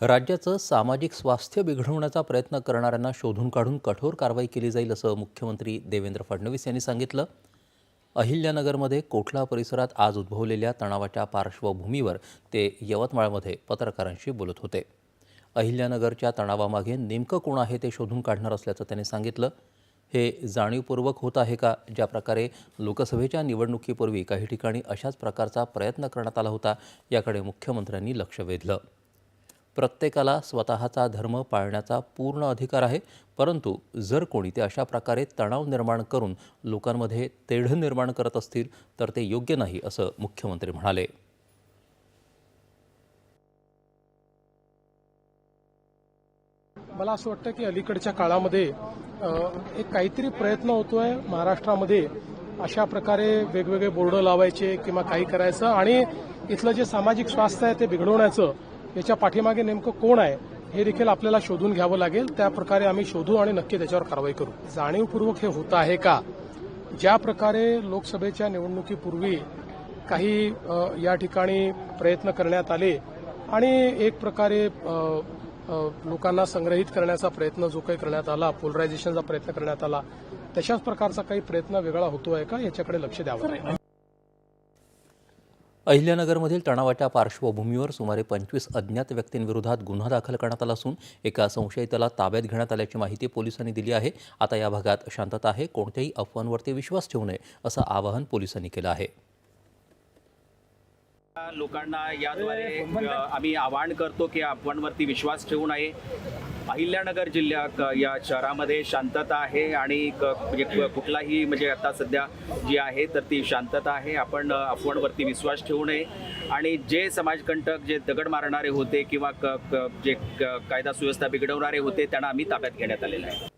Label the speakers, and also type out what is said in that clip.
Speaker 1: राज्याचं सामाजिक स्वास्थ्य बिघडवण्याचा प्रयत्न करणाऱ्यांना शोधून काढून कठोर कारवाई केली जाईल असं मुख्यमंत्री देवेंद्र फडणवीस यांनी सांगितलं. अहिल्यानगरमध्ये कोठला परिसरात आज उद्भवलेल्या तणावाच्या पार्श्वभूमीवर ते यवतमाळमध्ये पत्रकारांशी बोलत होते. अहिल्यानगरच्या तणावामागे नेमकं कोण आहे ते शोधून काढणार असल्याचं त्यांनी सांगितलं. हे जाणीवपूर्वक होत आहे का? ज्या प्रकारे लोकसभेच्या निवडणुकीपूर्वी काही ठिकाणी अशाच प्रकारचा प्रयत्न करण्यात आला होता याकडे मुख्यमंत्र्यांनी लक्ष वेधलं. प्रत्येकाला स्वतःचा धर्म पाळण्याचा पूर्ण अधिकार आहे. परंतु जर कोणी ते अशा प्रकारे तणाव निर्माण करून लोकांमध्ये तेढ निर्माण करत असतील तर ते योग्य नाही असं मुख्यमंत्री म्हणाले.
Speaker 2: मला असं वाटतं की अलीकडच्या काळामध्ये एक काहीतरी प्रयत्न होतोय महाराष्ट्रामध्ये अशा प्रकारे वेगवेगळे बोर्ड लावायचे किंवा काही करायचं आणि इथलं जे सामाजिक स्वास्थ्य आहे ते बिघडवण्याचं याच्या पाठीमागे नेमकं कोण आहे हे देखील आपल्याला शोधून घ्यावं लागेल. त्या प्रकारे आम्ही शोधू आणि नक्की त्याच्यावर कारवाई करू. जाणीवपूर्वक हे होत आहे का? ज्या प्रकारे लोकसभेच्या निवडणुकीपूर्वी काही या ठिकाणी प्रयत्न करण्यात आले आणि एक प्रकारे लोकांना संग्रहित करण्याचा प्रयत्न जो काही करण्यात आला पोलरायझेशनचा प्रयत्न करण्यात आला तशाच प्रकारचा काही प्रयत्न वेगळा होतो आहे का? याच्याकडे लक्ष द्यावं.
Speaker 1: अहिल्यानगरमधील तणावाच्या पार्श्वभूमीवर सुमारे पंचवीस अज्ञात व्यक्तींविरोधात गुन्हा दाखल करण्यात आला असून एका संशयिताला ताब्यात घेण्यात आल्याची माहिती पोलिसांनी दिली आहे. आता या भागात शांतता आहे. कोणत्याही अफवांवरती विश्वास ठेवू नये असं आवाहन पोलिसांनी केलं आहे.
Speaker 3: लोकांना याद्वारे आम्ही आवाहन करतो की अफवांवरती विश्वास ठेवू नये. अहिल्यानगर जिल्ह्यात या शहरामध्ये शांतता आहे आणि क- म्हणजे कुठलाही म्हणजे आता सध्या जी आहे तर ती शांतता आहे. आपण अफवांवरती विश्वास ठेवू नये. आणि जे समाजकंटक जे दगड मारणारे होते किंवा क- क- जे क- कायदा सुव्यवस्था बिघडवणारे होते त्यांना आम्ही ताब्यात घेण्यात आलेलं आहे.